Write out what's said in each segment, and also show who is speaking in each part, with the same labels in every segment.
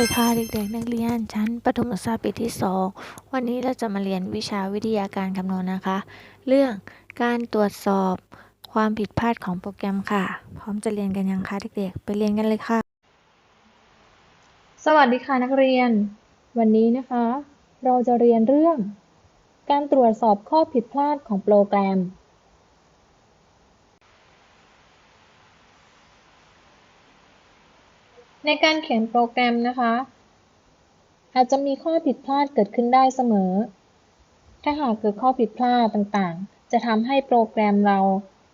Speaker 1: ดีค่ะเด็กๆนักเรียนชั้นประถมศึกษาปีที่ 2 วันนี้เราจะมาเรียนวิชาวิทยาการคำนวณนะคะ เรื่องการตรวจสอบความผิดพลาดของโปรแกรมค่ะ พร้อมจะเรียนกันยังคะเด็กๆ ไปเรียนกันเลยค่ะ
Speaker 2: สวัสดีค่ะนักเรียน วันนี้นะคะ เราจะเรียนเรื่อง การตรวจสอบข้อผิดพลาดของโปรแกรม ในการเขียนโปรแกรมนะคะ อาจจะมีข้อผิดพลาดเกิดขึ้นได้เสมอ ถ้าหากเกิดข้อผิดพลาดต่างๆ จะทำให้โปรแกรมเรา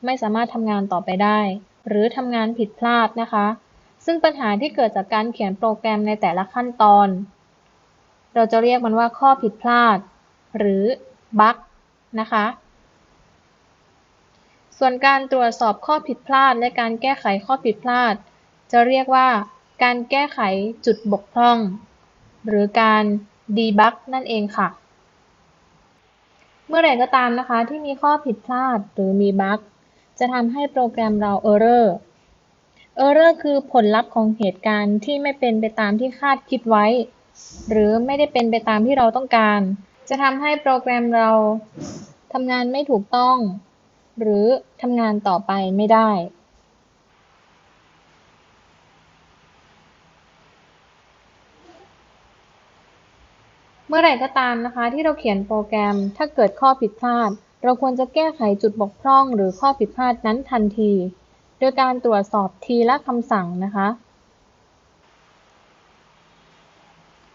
Speaker 2: ไม่สามารถทำงานต่อไปได้ หรือทำงานผิดพลาดนะคะ ซึ่งปัญหาที่เกิดจากการเขียนโปรแกรมในแต่ละขั้นตอน เราจะเรียกมันว่าข้อผิดพลาด หรือบั๊กนะคะ ส่วนการตรวจสอบข้อผิดพลาดและการแก้ไขข้อผิดพลาด จะเรียกว่า การแก้ไขจุดบกพร่อง หรือการดีบักนั่นเองค่ะ เมื่อไหร่ก็ตามนะคะที่มีข้อผิดพลาดหรือมีบั๊กจะทำให้โปรแกรมเรา error error คือผลลัพธ์ของเหตุการณ์ที่ไม่เป็นไปตามที่คาดคิดไว้ หรือไม่ได้เป็นไปตามที่เราต้องการ จะทำให้โปรแกรมเราทำงานไม่ถูกต้อง หรือทำงานต่อไปไม่ได้ เมื่อไหร่ก็ตามนะคะ ที่เราเขียนโปรแกรม ถ้าเกิดข้อผิดพลาด เราควรจะแก้ไขจุดบกพร่อง หรือข้อผิดพลาดนั้นทันที โดยการตรวจสอบทีละคำสั่งนะคะ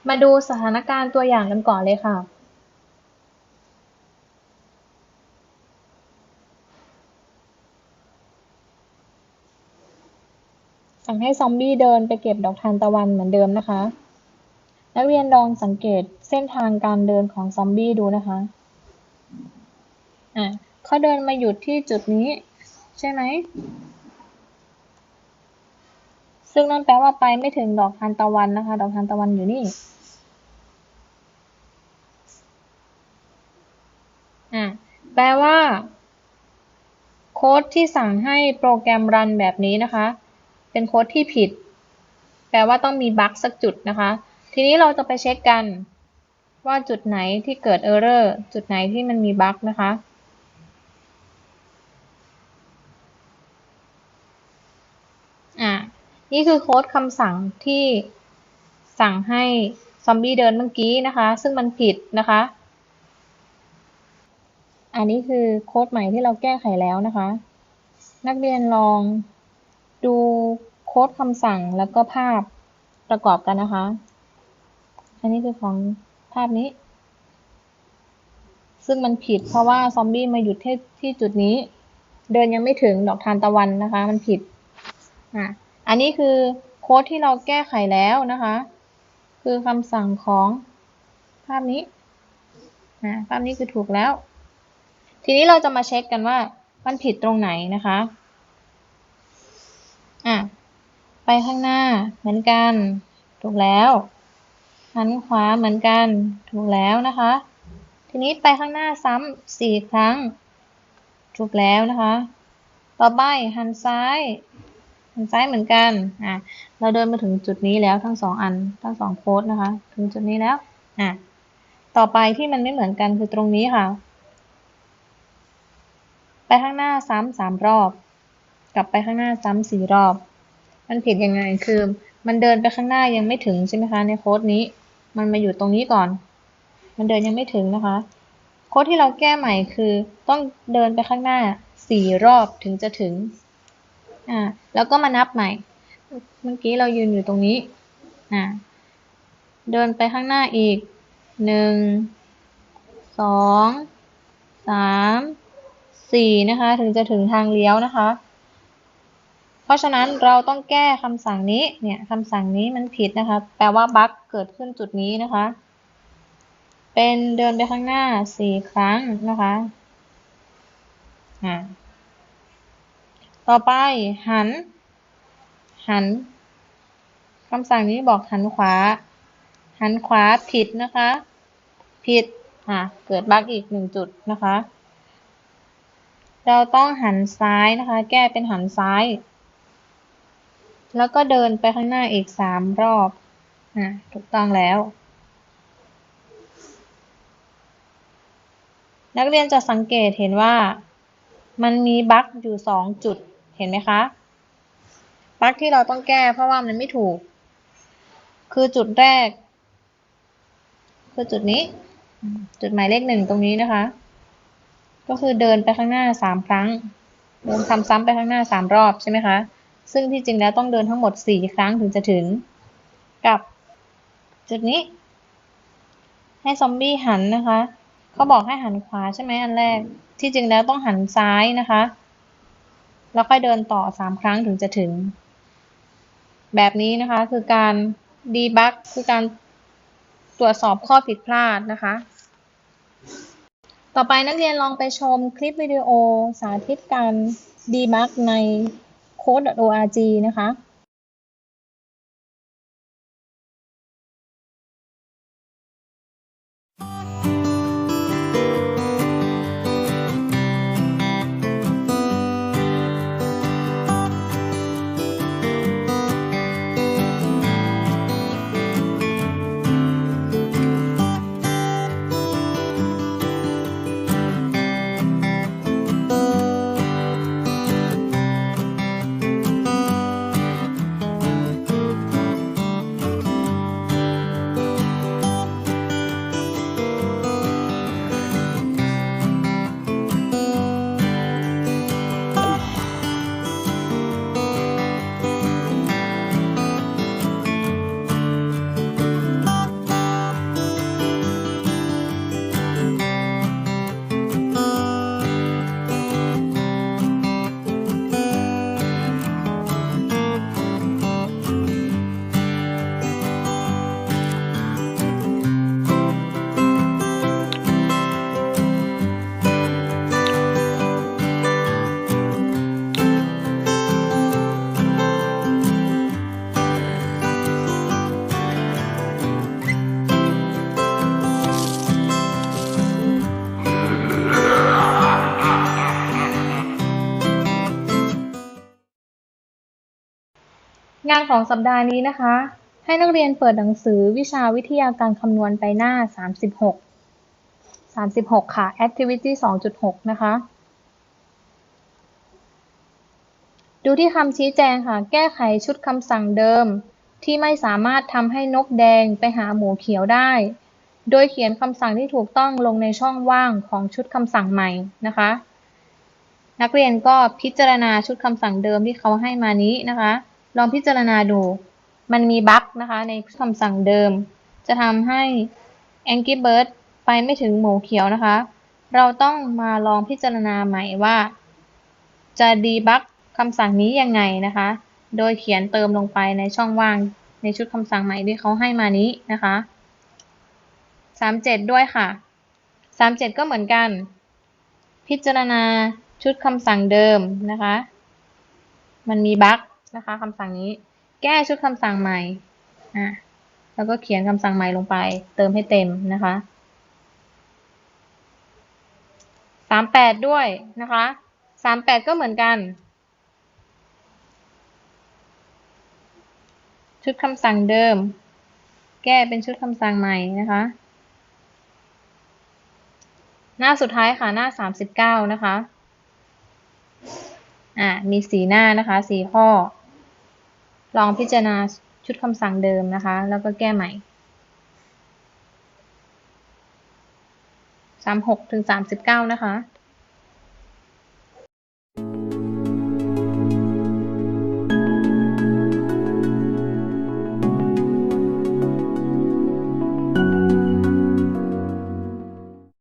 Speaker 2: มาดูสถานการณ์ตัวอย่างกันก่อนเลยค่ะ สั่งให้ซอมบี้เดินไปเก็บดอกทานตะวันเหมือนเดิมนะคะ นักเรียนลองสังเกตเส้นทางการเดินของซอมบี้ดูนะคะ อะเขาเดินมาหยุดที่จุดนี้ ใช่ไหม ซึ่งนั่นแปลว่าไปไม่ถึงดอกทานตะวันนะคะ ดอกทานตะวันอยู่นี่ อะแปลว่า โค้ดที่สั่งให้โปรแกรมรันแบบนี้นะคะ เป็นโค้ดที่ผิด แปลว่าต้องมีบั๊กสักจุดนะคะ ทีนี้เราจะไปเช็คกันว่าจุดไหนที่เกิด Error จุดไหนที่มันมีบั๊กนะคะ อะ นี่คือโค้ดคำสั่งที่สั่งให้ซอมบี้เดินเมื่อกี้นะคะ ซึ่งมันผิดนะคะ อันนี้คือโค้ดใหม่ที่เราแก้ไขแล้วนะคะ นักเรียนลองดูโค้ดคำสั่งแล้วก็ภาพประกอบกันนะคะ อันนี้คือของภาพนี้ ซึ่งมันผิดเพราะว่าซอมบี้มาหยุดที่ที่จุดนี้ เดินยังไม่ถึงดอกทานตะวันนะคะ มันผิดอะอันนี้คือโค้ดที่เราแก้ไขแล้วนะคะ คือคำสั่งของภาพนี้นะภาพนี้คือถูกแล้ว ทีนี้เราจะมาเช็คกันว่ามันผิดตรงไหนนะคะอะไปข้างหน้าเหมือนกัน ถูกแล้ว หันขวาเหมือนกัน ถูกแล้วนะคะ ทีนี้ไปข้างหน้าซ้ำสี่ครั้ง ถูกแล้วนะคะ ต่อไปหันซ้าย หันซ้ายเหมือนกัน อะ เราเดินมาถึงจุดนี้แล้วทั้งสองอัน ทั้งสองโค้ดนะคะ ถึงจุดนี้แล้ว อะ ต่อไปที่มันไม่เหมือนกันคือตรงนี้ค่ะ ไปข้างหน้าซ้ำสามรอบ กลับไปข้างหน้าซ้ำสี่รอบ มันผิดยังไง คือมันเดินไปข้างหน้ายังไม่ถึงใช่ไหมคะในโค้ดนี้ มันมาอยู่ตรงนี้ก่อน มันเดินยังไม่ถึงนะคะ โค้ดที่เราแก้ใหม่คือต้องเดินไปข้างหน้าสี่รอบถึงจะถึง อ่า แล้วก็มานับใหม่ เมื่อกี้เรายืนอยู่ตรงนี้ อ่า เดินไปข้างหน้าอีกหนึ่งสองสามสี่นะคะ ถึงจะถึงทางเลี้ยวนะคะ ราะฉะนั้นเราต้องแก้คำสั่งนี้เนี่ยคำสั่งนี้มันผิดนะคะ แปลว่าบั๊กเกิดขึ้นจุดนี้นะคะ เป็นเดินไปข้างหน้าสี่ครั้งนะคะอ่าต่อไปหัน หันคำสั่งนี้บอกหันขวา หันขวาผิดนะคะ ผิดอ่าเกิดบั๊กอีกหนึ่งจุดนะคะ เราต้องหันซ้ายนะคะ แก้เป็นหันซ้าย แล้วก็เดินไปข้างหน้าอีกสามรอบอะถูกต้องแล้ว นักเรียนจะสังเกตเห็นว่ามันมีบั๊กอยู่สองจุดเห็นไหมคะ บั๊กที่เราต้องแก้เพราะว่ามันไม่ถูก คือจุดแรก คือจุดนี้ จุดหมายเลขหนึ่งตรงนี้นะคะ ก็คือเดินไปข้างหน้าสามครั้งเดินทำซ้ำไปข้างหน้าสามรอบใช่ไหมคะ ซึ่งที่จริงแล้วต้องเดินทั้งหมดสี่ครั้งถึงจะถึง กับ จุดนี้ ให้ซอมบี้หันนะคะ เขาบอกให้หันขวาใช่ไหมอันแรก ที่จริงแล้วต้องหันซ้ายนะคะ แล้วค่อยเดินต่อสามครั้งถึงจะถึง แบบนี้นะคะคือการดีบักคือการตรวจสอบข้อผิดพลาดนะคะ ต่อไปนักเรียนลองไปชมคลิปวิดีโอสาธิตการดีบักใน code.org นะคะ งานของสัปดาห์นี้นะคะ ให้นักเรียนเปิดหนังสือวิชาวิทยาการคำนวณไปหน้า 36 36 ค่ะ activity 2.6 นะคะ ดูที่คำชี้แจงค่ะ แก้ไขชุดคำสั่งเดิม ที่ไม่สามารถทำให้นกแดงไปหาหมูเขียวได้ โดยเขียนคำสั่งที่ถูกต้องลงในช่องว่างของชุดคำสั่งใหม่นะคะ นักเรียนก็พิจารณาชุดคำสั่งเดิมที่เขาให้มานี้นะคะ ลองพิจารณาดู มันมีบั๊กนะคะ ในคำสั่งเดิม จะทำให้ Angry Bird ไปไม่ถึงหมูเขียวนะคะ เราต้องมาลองพิจารณาใหม่ว่า จะดีบั๊กคำสั่งนี้ยังไงนะคะ โดยเขียนเติมลงไปในช่องว่างในชุดคำสั่งใหม่ที่เขาให้มานี้นะคะ 37 ด้วยค่ะ 37 ก็เหมือนกัน พิจารณาชุดคำสั่งเดิมนะคะ มันมีบั๊ก นะคะคำสั่งนี้ แก้ชุดคำสั่งใหม่อะแล้วก็เขียนคำสั่งใหม่ลงไป เติมให้เต็มนะคะสามแปดด้วยนะคะสามแปดก็เหมือนกัน ชุดคำสั่งเดิม แก้เป็นชุดคำสั่งใหม่นะคะ หน้าสุดท้ายค่ะหน้าสามสิบเก้านะคะอ่ามีสีหน้านะคะสีข้อ ลองพิจารณาชุดคำสั่งเดิมนะคะ แล้วก็แก้ใหม่สามหกถึงสามสิบเก้านะคะ